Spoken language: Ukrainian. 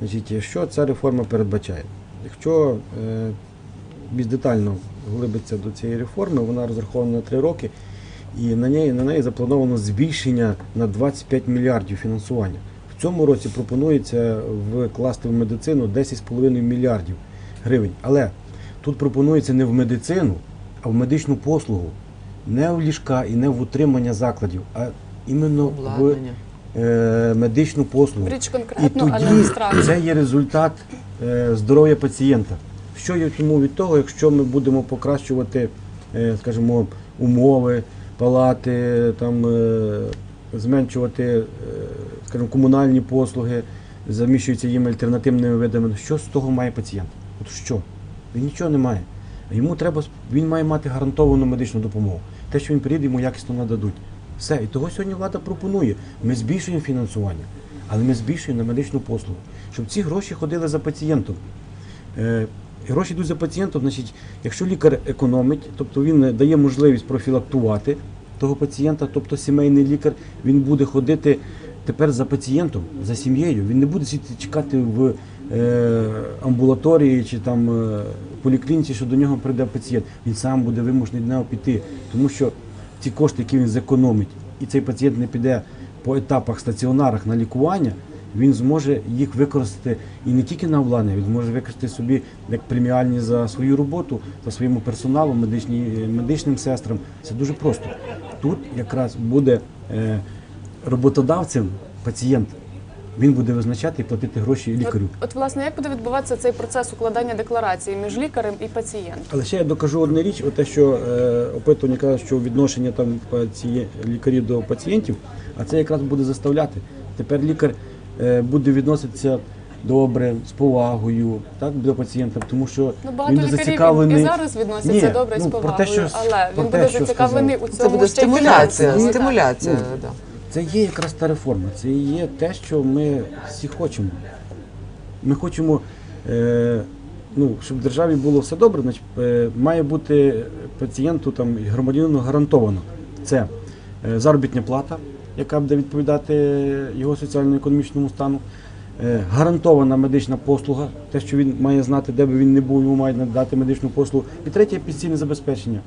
Значить, що ця реформа передбачає? Якщо е, більш детально глибиться до цієї реформи, вона розрахована на 3 роки, і на неї, на неї заплановано збільшення на 25 мільярдів фінансування. В цьому році пропонується вкласти в медицину 10,5 мільярдів гривень. Але тут пропонується не в медицину, а в медичну послугу. Не в ліжка і не в утримання закладів, а іменно в медичну послугу. Річ конкретно, не тоді це є результат е, здоров'я пацієнта. Що є тому від того, якщо ми будемо покращувати, е, скажімо, умови, палати, там, е, зменшувати е, скажімо, комунальні послуги, заміщуються їм альтернативними видами, що з того має пацієнт? От що? Він нічого не має. Йому треба, він має мати гарантовану медичну допомогу. Те, що він приїде, йому якісно нададуть. Все. І того сьогодні влада пропонує. Ми збільшуємо фінансування, але ми збільшуємо на медичну послугу, щоб ці гроші ходили за пацієнтом. Е, гроші йдуть за пацієнтом, значить, якщо лікар економить, тобто він е, дає можливість профілактувати того пацієнта, тобто сімейний лікар, він буде ходити тепер за пацієнтом, за сім'єю. Він не буде сидіти чекати в е, амбулаторії чи там поліклініці, що до нього прийде пацієнт. Він сам буде вимушений до нього піти, тому що ті кошти, які він зекономить, і цей пацієнт не піде по етапах стаціонарах на лікування, він зможе їх використати і не тільки на обладнання, він зможе використати собі як преміальні за свою роботу, за своєму персоналу, медичні, медичним сестрам. Це дуже просто. Тут якраз буде е, роботодавцем пацієнт. Він буде визначати і платити гроші лікарю. От, от, власне, як буде відбуватися цей процес укладання декларації між лікарем і пацієнтом? Але ще я докажу одну річ, те, що е, опитування каже, що відношення там паціє... лікарів до пацієнтів, а це якраз буде заставляти. Тепер лікар е, буде відноситися добре, з повагою, так до пацієнта, тому що Ну, багато він лікарів зацікавлений. і зараз відносяться Ні, добре ну, з повагою, те, що- але він буде що зацікавлений у цьому Це буде ще стимуляція. Стимуляція, Ну, да. Це є якраз та реформа, це є те, що ми всі хочемо. Ми хочемо, е, ну, щоб в державі було все добре, значить, е, має бути пацієнту там, громадянину гарантовано. Це е, заробітня плата, яка буде відповідати його соціально-економічному стану. Е, гарантована медична послуга, те, що він має знати, де би він не був, йому мають надати медичну послугу. І третє пенсійне забезпечення.